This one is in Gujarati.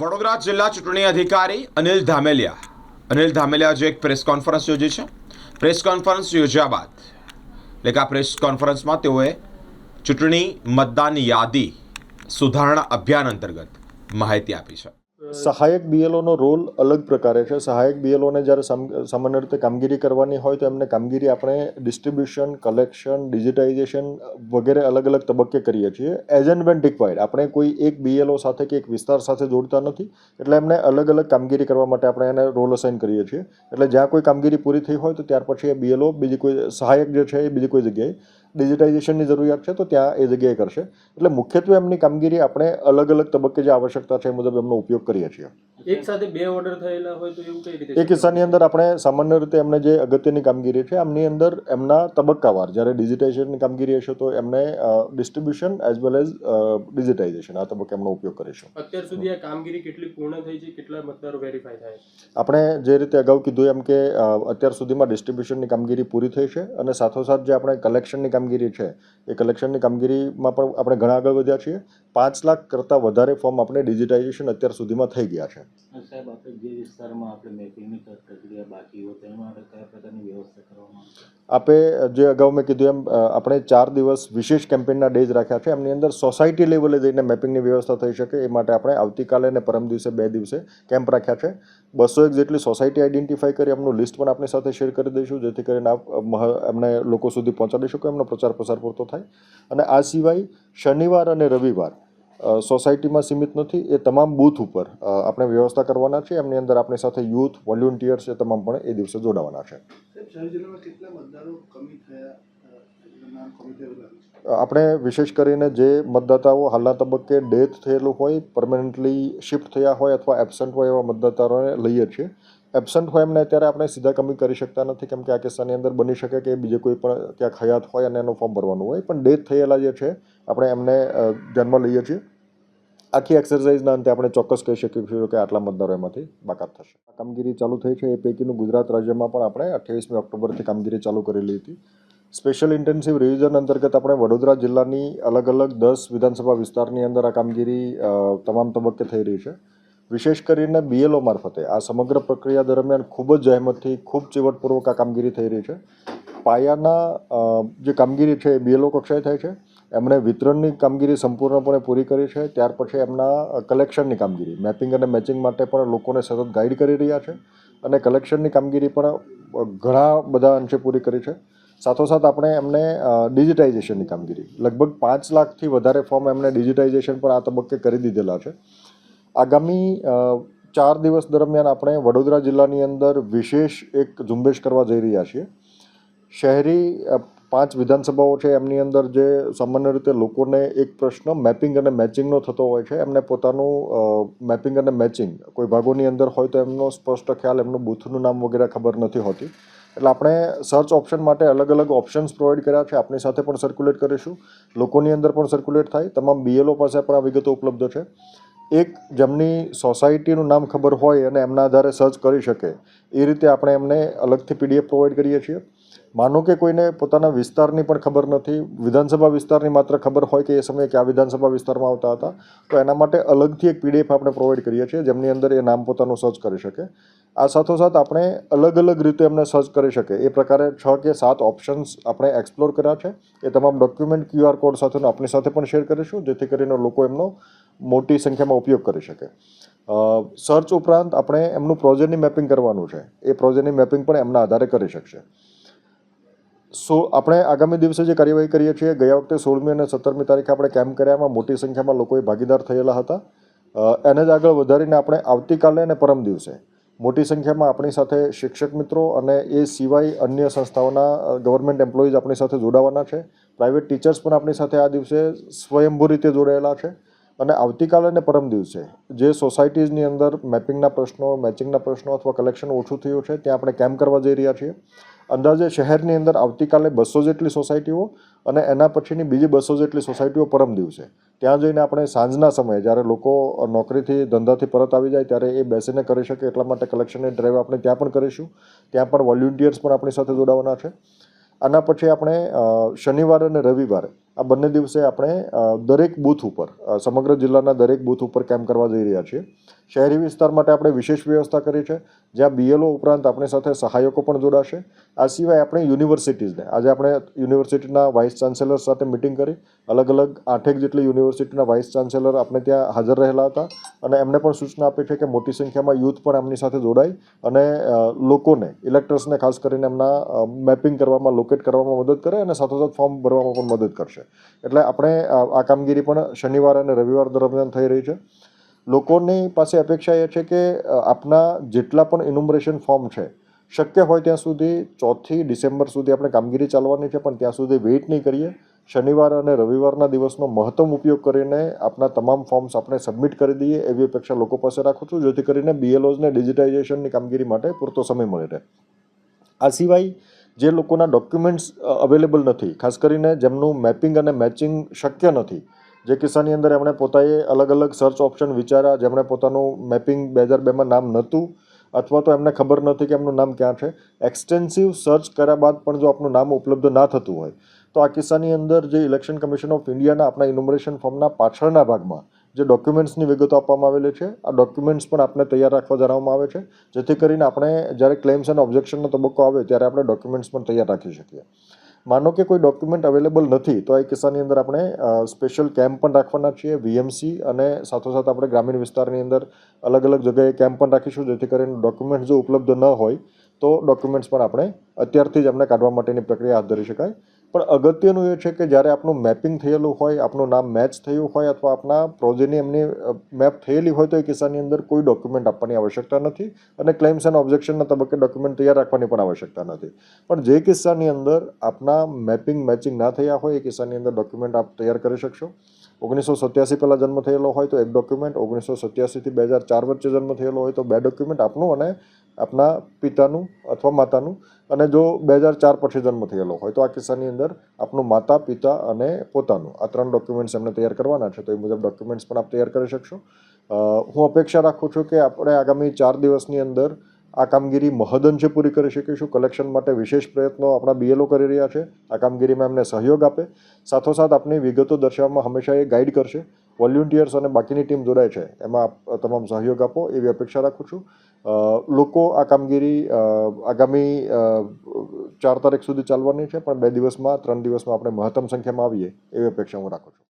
વડોદરા જિલ્લા ચૂંટણી અધિકારી અનિલ ધામેલિયા. અનિલ ધામેલિયા જે એક પ્રેસ કોન્ફરન્સ યોજી છે. પ્રેસ કોન્ફરન્સ યોજ્યા બાદ એટલે કે આ પ્રેસ કોન્ફરન્સમાં તેઓએ ચૂંટણી મતદાન યાદી સુધારણા અભિયાન અંતર્ગત માહિતી આપી છે. સહાયક બીએલઓનો રોલ અલગ પ્રકારે છે. સહાયક બીએલઓને જ્યારે સમ- સામાન્ય રીતે કામગીરી કરવાની હોય તો એમને કામગીરી આપણે ડિસ્ટ્રીબ્યુશન, કલેક્શન, ડિજિટાઇઝેશન વગેરે અલગ અલગ તબક્કે કરીએ છીએ. એઝ એન્ડ વેન રિક્વાયર્ડ આપણે કોઈ એક બીએલઓ સાથે કે એક વિસ્તાર સાથે જોડતા નથી. એટલે એમને અલગ અલગ કામગીરી કરવા માટે આપણે એને રોલ અસાઇન કરીએ છીએ. એટલે જ્યાં કોઈ કામગીરી પૂરી થઈ હોય તો ત્યાર પછી એ બીએલઓ બીજી કોઈ સહાયક જે છે એ બીજી કોઈ જગ્યાએ ડિજિટાઇઝેશનની જરૂરિયાત છે, તો ત્યાં એ જગ્યાએ કરશે. એટલે મુખ્યત્વે એમની કામગીરી આપણે અલગ અલગ તબક્કે જે આવશ્યકતા છે, એ મુજબ એમનો ઉપયોગ કરીએ છીએ. એક સાથે બે ઓર્ડર થયેલા હોય તો એવું કઈ રીતે એ કિસ્સાની અંદર આપણે સામાન્ય રીતે એમને જે અગત્યની કામગીરી છે એમની અંદર એમના તબક્કાવાર જ્યારે ડિજિટાઇઝેશનની કામગીરી હશે તો એમને distribution as well as digitization આ તબક્કે એમનો ઉપયોગ કરીશું. અત્યાર સુધી આ કામગીરી કેટલી પૂર્ણ થઈ છે કેટલા મતદારો વેરીફાઈ થાય આપણે જે રીતે અગાઉ કીધું એમ કે અત્યાર સુધીમાં ડિસ્ટ્રીબ્યુશનની કામગીરી પૂરી થઈ છે અને સાથોસાથ જે આપણે કલેક્શનની કામગીરી છે એ કલેક્શનની કામગીરીમાં પણ આપણે ઘણા આગળ વધ્યા છીએ. પાંચ લાખ કરતાં વધારે ફોર્મ આપણે ડિજિટાઇઝેશન અત્યાર સુધીમાં થઈ ગયા છે. સાહેબ આપણે જે વિસ્તારમાં આપણે મેપિંગની પ્રક્રિયા બાકી હોય તેના માટે કયા પ્રકારની વ્યવસ્થા કરવામાં આવશે આપે જે અગાઉ મેં કીધું એમ આપણે ચાર દિવસ વિશેષ કેમ્પેનના ડેઝ રાખ્યા છે. એમની અંદર સોસાયટી લેવલે જઈને મેપિંગની વ્યવસ્થા થઈ શકે. એ માટે આપણે આવતીકાલે અને પરમ દિવસે બે દિવસે કેમ્પ રાખ્યા છે. બસો એક જેટલી સોસાયટી આઈડેન્ટિફાઈ કરી એમનું લિસ્ટ પણ આપણી સાથે શેર કરી દઈશું જેથી કરીને આપ એમને લોકો સુધી પહોંચાડી શકો એમનો પ્રચાર પ્રસાર પૂરતો થાય. અને આ સિવાય શનિવાર અને રવિવાર સોસાયટીમાં સીમિત નથી એ તમામ બૂથ ઉપર. આપણે વ્યવસ્થા કરવાના છે એમની અંદર આપણી સાથે યુથ વોલ્યુન્ટિયર્સ એ તમામ પણ એ દિવસે જોડાવાના છે. આપણે વિશેષ કરીને જે મતદાતાઓ હાલના તબક્કે ડેથ થયેલું હોય પરમનન્ટલી શિફ્ટ થયા હોય અથવા એબસન્ટ હોય એવા મતદાતાઓને લઈએ છીએ. એબસન્ટ હોય એમને અત્યારે આપણે સીધા કમી કરી શકતા નથી કેમ કે આ કિસ્સાની અંદર બની શકે કે બીજે કોઈ પણ ક્યાંક હયાત હોય અને એનું ફોર્મ ભરવાનું હોય. પણ ડેથ થયેલા જે છે આપણે એમને ધ્યાનમાં લઈએ છીએ. આખી એક્સરસાઇઝના અંતે આપણે ચોક્કસ કહી શકીએ છીએ કે આટલા મતદારો એમાંથી બાકાત થશે. આ કામગીરી ચાલુ થઈ છે, એ પૈકીનું ગુજરાત રાજ્યમાં પણ આપણે અઠ્યાવીસમી ઓક્ટોબરથી કામગીરી ચાલુ કરેલી હતી. સ્પેશિયલ ઇન્ટેન્સિવ રિવિઝન અંતર્ગત આપણે વડોદરા જિલ્લાની અલગ અલગ દસ વિધાનસભા વિસ્તારની અંદર આ કામગીરી તમામ તબક્કે થઈ રહી છે. વિશેષ કરીને બીએલઓ મારફતે આ સમગ્ર પ્રક્રિયા દરમિયાન ખૂબ જ જહેમતથી, ખૂબ ચીવટપૂર્વક આ કામગીરી થઈ રહી છે. પાયાના જે કામગીરી છે એ બીએલઓ કક્ષાએ થાય છે. એમણે વિતરણની કામગીરી સંપૂર્ણપણે પૂરી કરી છે. ત્યાર પછી એમના કલેક્શનની કામગીરી મેપિંગ અને મેચિંગ માટે પણ લોકોને સતત ગાઈડ કરી રહ્યા છે અને કલેક્શનની કામગીરી પણ ઘણા બધા અંશે પૂરી કરી છે. સાથોસાથ આપણે એમને ડિજિટાઇઝેશનની કામગીરી, લગભગ પાંચ લાખથી વધારે ફોર્મ એમને ડિજિટાઇઝેશન પણ આ તબક્કે કરી દીધેલા છે. આગામી ચાર દિવસ દરમિયાન આપણે વડોદરા જિલ્લાની અંદર વિશેષ એક ઝુંબેશ કરવા જઈ રહ્યા છીએ. શહેરી પાંચ વિધાનસભાઓ છે, એમની અંદર જે સામાન્ય રીતે લોકોને એક પ્રશ્ન મેપિંગ અને મેચિંગનો થતો હોય છે, એમને પોતાનું મેપિંગ અને મેચિંગ કોઈ ભાગોની અંદર હોય તો એમનો સ્પષ્ટ ખ્યાલ, એમનું બૂથનું નામ વગેરે ખબર નથી હોતી. એટલે આપણે સર્ચ ઓપ્શન માટે અલગ અલગ ઓપ્શન્સ પ્રોવાઈડ કર્યા છે, આપની સાથે પણ સર્ક્યુલેટ કરીશું. લોકોની અંદર પણ સર્ક્યુલેટ થાય. તમામ બીએલઓ પાસે પણ આ વિગતો ઉપલબ્ધ છે. એક, જેમની સોસાયટીનું નામ ખબર હોય અને એમના આધારે સર્ચ કરી શકે, એ રીતે આપણે એમને અલગથી પીડીએફ પ્રોવાઈડ કરીએ છીએ. માનો કે કોઈને પોતાના વિસ્તારની પણ ખબર નથી, વિધાનસભા વિસ્તારની માત્ર ખબર હોય કે એ સમયે કયા વિધાનસભા વિસ્તારમાં આવતા હતા, તો એના માટે અલગથી એક પીડીએફ આપણે પ્રોવાઈડ કરીએ છીએ, જેમની અંદર એ નામ પોતાનું સર્ચ કરી શકે. આ સાથોસાથ આપણે અલગ અલગ રીતે એમને સર્ચ કરી શકે એ પ્રકારે છ કે સાત ઓપ્શન્સ આપણે એક્સપ્લોર કર્યા છે. એ તમામ ડોક્યુમેન્ટ ક્યુઆર કોડ સાથેનો આપણી સાથે પણ શેર કરીશું, જેથી કરીને લોકો એમનો મોટી સંખ્યામાં ઉપયોગ કરી શકે. સર્ચ ઉપરાંત આપણે એમનું પ્રોજેક્ટની મેપિંગ કરવાનું છે. એ પ્રોજેક્ટની મેપિંગ પણ એમના આધારે કરી શકશે. સો આપણે આગામી દિવસે જે કાર્યવાહી કરીએ છીએ, ગયા વખતે સોળમી અને સત્તરમી તારીખે આપણે કેમ્પ કર્યામાં મોટી સંખ્યામાં લોકોએ ભાગીદાર થયેલા હતા. એને જ આગળ વધારીને આપણે આવતીકાલે અને પરમ દિવસે મોટી સંખ્યામાં આપણી સાથે શિક્ષક મિત્રો અને એ સિવાય અન્ય સંસ્થાઓના ગવર્મેન્ટ એમ્પ્લોઈઝ આપણી સાથે જોડાવાના છે. પ્રાઇવેટ ટીચર્સ પણ આપણી સાથે આ દિવસે સ્વયંભૂ રીતે જોડાયેલા છે. અને આવતીકાલે અને પરમ દિવસે જે સોસાયટીઝની અંદર મેપિંગના પ્રશ્નો મેચિંગના પ્રશ્નો અથવા કલેક્શન ઓછું થયું છે, ત્યાં આપણે કેમ્પ કરવા જઈ રહ્યા છીએ. અંદાજે શહેરની અંદર આવતીકાલે બસો જેટલી સોસાયટીઓ અને એના પછીની બીજી બસો જેટલી સોસાયટીઓ પરમ દિવસે. ત્યાં જઈને આપણે સાંજના સમયે જ્યારે લોકો નોકરીથી, ધંધાથી પરત આવી જાય ત્યારે એ બેસીને કરી શકે એટલા માટે કલેક્શનની ડ્રાઈવ આપણે ત્યાં પણ કરીશું. ત્યાં પણ વોલ્યુન્ટિયર્સ પણ આપણી સાથે જોડાવાના છે. આના પછી આપણે શનિવાર અને રવિવારે આ બંને દિવસે આપણે દરેક બૂથ ઉપર સમગ્ર જિલ્લાના દરેક બૂથ ઉપર કેમ્પ કરવા જઈ રહ્યા છીએ. શહેરી વિસ્તાર માટે આપણે વિશેષ વ્યવસ્થા કરી છે, જ્યાં બીએલઓ ઉપરાંત આપણી સાથે સહાયકો પણ જોડાશે. આ સિવાય આપણે યુનિવર્સિટીઝને, આજે આપણે યુનિવર્સિટીના વાઇસ ચાન્સેલર સાથે મિટિંગ કરી અલગ અલગ આઠેક જેટલી યુનિવર્સિટીના વાઇસ ચાન્સેલર આપણે ત્યાં હાજર રહેલા હતા અને એમને પણ સૂચના આપી છે કે મોટી સંખ્યામાં યુથ પણ એમની સાથે જોડાય અને લોકોને, ઇલેક્ટર્સને ખાસ કરીને એમના મેપિંગ કરવામાં, લોકેટ કરવામાં મદદ કરે અને સાથોસાથ ફોર્મ ભરવામાં પણ મદદ કરશે. એટલે આપણે આ કામગીરી પણ શનિવાર અને રવિવાર દરમિયાન થઈ રહી છે. લોકોની પાસે અપેક્ષા એ છે કે આપના જેટલા પણ ઇન્યુમરેશન ફોર્મ છે, શક્ય હોય ત્યાં સુધી ચોથી ડિસેમ્બર સુધી આપણે કામગીરી ચાલવાની છે, પણ ત્યાં સુધી વેઇટ નહીં કરીએ. શનિવાર અને રવિવારના દિવસનો મહત્તમ ઉપયોગ કરીને આપના તમામ ફોર્મ્સ આપણે સબમિટ કરી દઈએ એવી અપેક્ષા લોકો પાસે રાખું છું, જેથી કરીને બીએલઓઝને ડિજિટાઇઝેશનની કામગીરી માટે પૂરતો સમય મળી રહે. આ સિવાય જે લોકોના ડોક્યુમેન્ટ્સ અવેલેબલ નથી. ખાસ કરીને જેમનું મેપિંગ અને મેચિંગ શક્ય નથી. જે કિસ્સાની અંદર એમણે પોતાએ અલગ અલગ સર્ચ ઓપ્શન વિચાર્યા, જેમણે પોતાનું મેપિંગ બે હજાર બેમાં નામ નહોતું, અથવા તો એમને ખબર નથી કે એમનું નામ ક્યાં છે. એક્સટેન્સિવ સર્ચ કર્યા બાદ પણ જો આપનું નામ ઉપલબ્ધ ના થતું હોય, તો આ કિસ્સાની અંદર જે ઇલેક્શન કમિશન ઓફ ઇન્ડિયાના આપણા ઇન્યુમરેશન ફોર્મના પાછળના ભાગમાં જે ડોક્યુમેન્ટ્સની વિગતો આપવામાં આવેલી છે, આ ડોક્યુમેન્ટ્સ પણ આપણે તૈયાર રાખવા જણાવવામાં આવે છે. જેથી કરીને આપણે જ્યારે ક્લેમ્સ અને ઓબ્જેક્શનનો તબક્કો આવે ત્યારે આપણે ડોક્યુમેન્ટ્સ પણ તૈયાર રાખી શકીએ. માનો કે કોઈ ડોક્યુમેન્ટ અવેલેબલ નથી, તો આ કિસ્સાની અંદર આપણે સ્પેશિયલ કેમ્પ પણ રાખવાના છીએ વીએમસી અને સાથોસાથ આપણે ગ્રામીણ વિસ્તારની અંદર અલગ અલગ જગ્યાએ કેમ્પ પણ રાખીશું, જેથી કરીને ડોક્યુમેન્ટ જો ઉપલબ્ધ ન હોય, તો ડોક્યુમેન્ટ્સ પણ આપણે અત્યારથી જ એમને કાઢવા માટેની પ્રક્રિયા હાથ ધરી શકાય. પણ અગત્યનું એ છે કે જ્યારે આપણું મેપિંગ થયેલું હોય, આપનું નામ મેચ થયું હોય અથવા આપણા પ્રોજેની એમની મેપ થયેલી હોય તો એ કિસ્સાની અંદર કોઈ ડોક્યુમેન્ટ આપવાની આવશ્યકતા નથી અને ક્લેમ્સ એન્ડ ઓબ્જેક્શનના તબક્કે ડોક્યુમેન્ટ તૈયાર રાખવાની પણ આવશ્યકતા નથી. પણ જે કિસ્સાની અંદર આપના મેપિંગ મેચિંગ ના થયા હોય, એ કિસ્સાની અંદર ડોક્યુમેન્ટ આપ તૈયાર કરી શકશો. ઓગણીસો સત્યાસી પહેલાં જન્મ થયેલો હોય તો એક ડોક્યુમેન્ટ ઓગણીસો સત્યાસીથી બે હજાર ચાર વચ્ચે જન્મ થયેલો હોય તો બે ડોક્યુમેન્ટ આપનું અને આપના પિતાનું અથવા માતાનું. અને જો બે હજાર ચાર પછી જન્મ થયેલો હોય, તો આ કિસ્સાની અંદર આપનું માતા, પિતા અને પોતાનું. આ ત્રણ ડોક્યુમેન્ટ્સ એમને તૈયાર કરવાના છે, તો એ મુજબ ડોક્યુમેન્ટ્સ પણ આપ તૈયાર કરી શકશો. હું અપેક્ષા રાખું છું કે આપણે આગામી ચાર દિવસની અંદર આ કામગીરી મહદઅંશે પૂરી કરી શકીશું. કલેક્શન માટે વિશેષ પ્રયત્નો આપણા બીએલઓ કરી રહ્યા છે. આ કામગીરીમાં એમને સહયોગ આપે. સાથોસાથ આપની વિગતો દર્શાવવામાં હંમેશા એ ગાઈડ કરશે. વોલ્યુન્ટિયર્સ અને બાકીની ટીમ જોડાય છે. એમાં તમામ સહયોગ આપો. એવી અપેક્ષા રાખું છું. લોકો આ કામગીરી આગામી ચાર તારીખ સુધી ચાલવાની છે, પણ બે દિવસમાં, ત્રણ દિવસમાં આપણે મહત્તમ સંખ્યામાં આવીએ. એવી અપેક્ષા હું રાખું છું.